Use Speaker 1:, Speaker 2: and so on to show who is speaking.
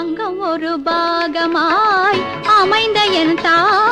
Speaker 1: அங்கம் ஒரு பாகமாய் அமைந்த என் தாய்.